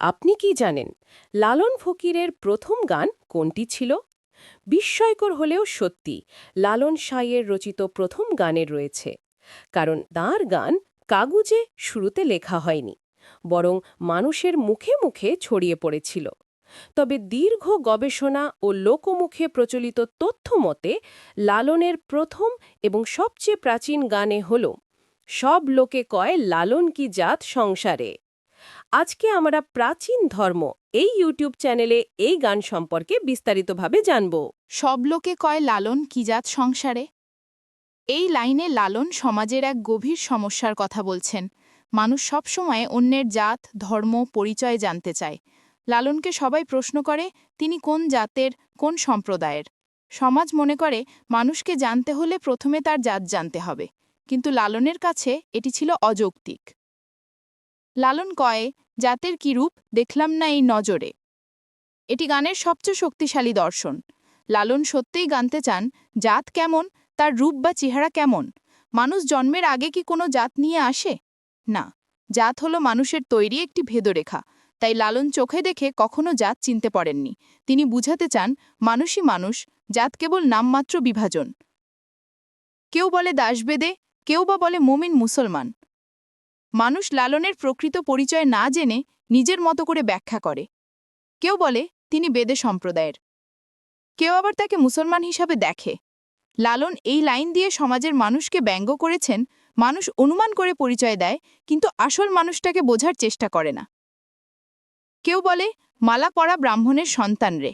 আপনি কি জানেন লালন ফকিরের প্রথম গান কোনটি ছিল? বিস্ময়কর হলেও সত্যি, লালন সাইয়ের রচিত প্রথম গানের রয়েছে, কারণ তাঁর গান কাগুজে শুরুতে লেখা হয়নি, বরং মানুষের মুখে মুখে ছড়িয়ে পড়েছিল। তবে দীর্ঘ গবেষণা ও লোকমুখে প্রচলিত তথ্য মতে, লালনের প্রথম এবং সবচেয়ে প্রাচীন গানে হল, সব লোকে কয় লালন কি জাত সংসারে। আজকে আমরা প্রাচীন ধর্ম এই ইউটিউব চ্যানেলে এই গান সম্পর্কে বিস্তারিতভাবে জানব। সব লোকে কয়, লালন কি জাত সংসারে? এই লাইনে লালন সমাজের এক গভীর সমস্যার কথা বলছেন। মানুষ সবসময় অন্যের জাত, ধর্ম, পরিচয় জানতে চায়। লালনকে সবাই প্রশ্ন করে, তিনি কোন জাতের, কোন সম্প্রদায়ের? সমাজ মনে করে, মানুষকে জানতে হলে প্রথমে তার জাত জানতে হবে। কিন্তু লালনের কাছে এটি ছিল অযৌক্তিক। লালন কয়ে, জাতের কি রূপ? দেখলাম না এই নজরে। এটি গানের সবচেয়ে শক্তিশালী দর্শন। লালন সত্যিই গানতে চান, জাত কেমন, তার রূপ বা চেহারা কেমন? মানুষ জন্মের আগে কি কোনো জাত নিয়ে আসে? না, জাত হলো মানুষের তৈরি একটি ভেদরেখা, তাই লালন চোখে দেখে কখনো জাত চিনতে পারেননি তিনি বুঝাতে চান, মানুষই মানুষ, জাত কেবল নামমাত্র বিভাজন। কেউ বলে দাসবেদে, কেউ বা বলে মোমিন মুসলমান। মানুষ লালনের প্রকৃত পরিচয় না জেনে নিজের মতো করে ব্যাখ্যা করে। কেউ বলে, তিনি বেদে সম্প্রদায়ের। কেউ আবার তাকে মুসলমান হিসাবে দেখে। লালন এই লাইন দিয়ে সমাজের মানুষকে ব্যঙ্গ করেছেন, মানুষ অনুমান করে পরিচয় দেয়, কিন্তু আসল মানুষটাকে বোঝার চেষ্টা করে না। কেউ বলে, মালা পড়া ব্রাহ্মণের সন্তান রে।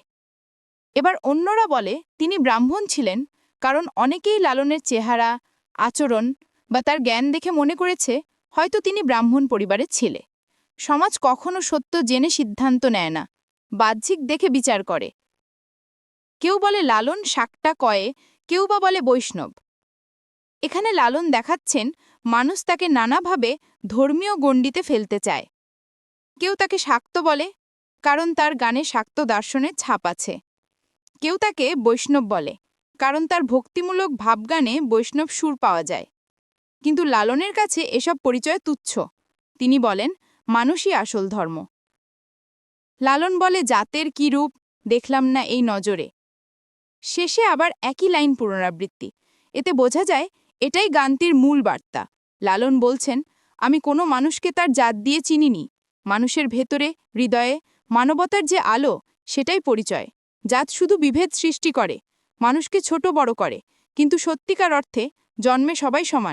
এবার অন্যরা বলে, তিনি ব্রাহ্মণ ছিলেন, কারণ অনেকেই লালনের চেহারা, আচরণ বা তার জ্ঞান দেখে মনে করেছে হয়তো তিনি ব্রাহ্মণ পরিবারের ছেলে। সমাজ কখনো সত্য জেনে সিদ্ধান্ত নেয় না। বাহ্যিক দেখে বিচার করে। কেউ বলে লালন শাকটা কয়ে, কেউ বা বলে বৈষ্ণব। এখানে লালন দেখাচ্ছেন, মানুষ তাকে নানাভাবে ধর্মীয় গণ্ডিতে ফেলতে চায়। কেউ তাকে শাক্ত বলে, কারণ তার গানে শাক্ত দর্শনের ছাপ আছে। কেউ তাকে বৈষ্ণব বলে, কারণ তার ভক্তিমূলক ভাবগানে বৈষ্ণব সুর পাওয়া যায়। কিন্তু লালনের কাছে এসব পরিচয় তুচ্ছ। তিনি বলেন, মানুষই আসল ধর্ম। লালন বলে, জাতের কি রূপ? দেখলাম না এই নজরে। শেষে আবার একই লাইন পুনরাবৃত্তি। এতে বোঝা যায়, এটাই গানটির মূল বার্তা। লালন বলছেন, আমি কোনো মানুষকে তার জাত দিয়ে চিনিনি। মানুষের ভেতরে, হৃদয়ে, মানবতার যে আলো, সেটাই পরিচয়। জাত শুধু বিভেদ সৃষ্টি করে, মানুষকে ছোট বড় করে। কিন্তু সত্যিকার অর্থে, জন্মে সবাই সমান।